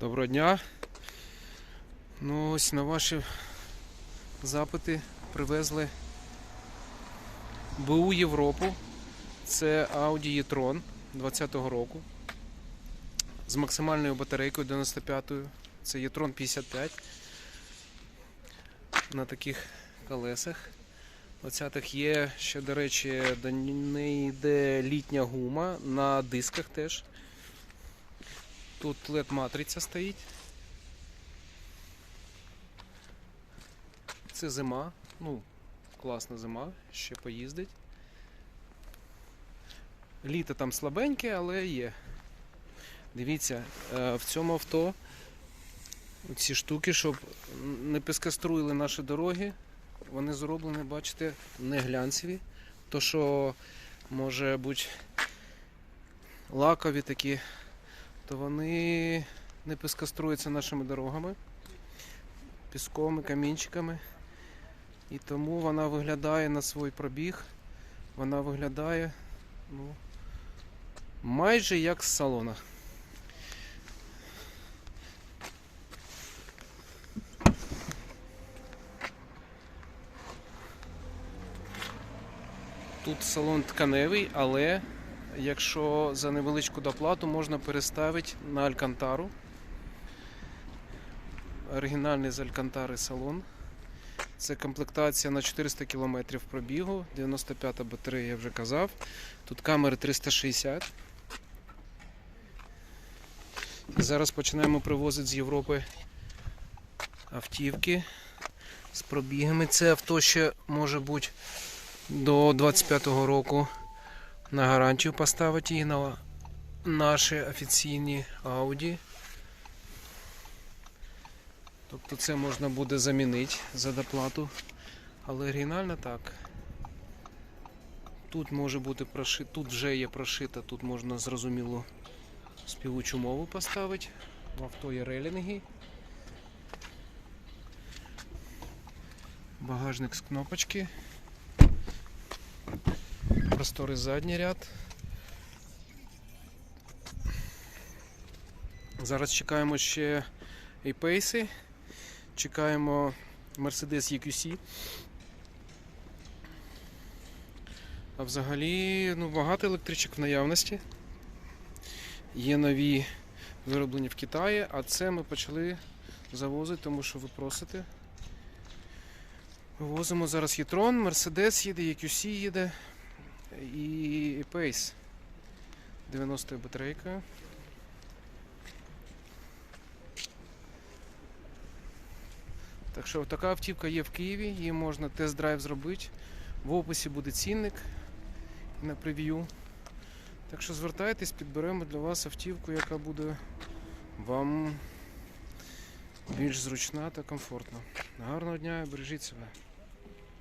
Доброго дня. Ну ось на ваші запити привезли БУ Європу. Це Audi e-tron 20-го року. З максимальною батарейкою 95-ю. Це e-tron 55 на таких колесах. Оцятих є ще, до речі, до неї йде літня гума на дисках теж. Тут LED матриця стоїть. Це зима. Ну, класна зима, ще поїздить. Літо там слабеньке, але є. Дивіться, е, в цьому авто ці штуки, щоб не пескаструїли наші дороги, вони зроблені, бачите, не глянцеві. То, що може бути лакові такі то вони не пескоструються нашими дорогами, піском і камінчиками. І тому вона виглядає на свій пробіг, вона виглядає ну, майже як з салона. Тут салон тканевий, але якщо за невеличку доплату можна переставити на Алькантару. Оригінальний з Алькантари салон. Це комплектація на 400 км пробігу, 95-та батарея, я вже казав. Тут камери 360. І зараз починаємо привозити з Європи автівки з пробігами. Це авто ще може бути до 25-го року на гарантію поставити її на наші офіційні Audi. Тобто це можна буде замінити за доплату. Але оригінально так. Тут може бути прошито, тут вже є прошита, тут можна зрозуміло співучу мову поставити. В авто є релінги. Багажник з кнопочки. Просторий задній ряд. Зараз чекаємо ще A-Pace, чекаємо Mercedes EQC. А взагалі ну, багато електричок в наявності. Є нові вироблені в Китаї, а це ми почали завозити, тому що ви просите. Вивозимо зараз Єтрон, Mercedes їде, EQC їде і Pace 90 батарейка. Так що така автівка є в Києві, її можна тест-драйв зробити. В описі буде цінник на прев'ю. Так що звертайтесь, підберемо для вас автівку, яка буде вам більш зручна та комфортна. Гарного дня бережіть себе.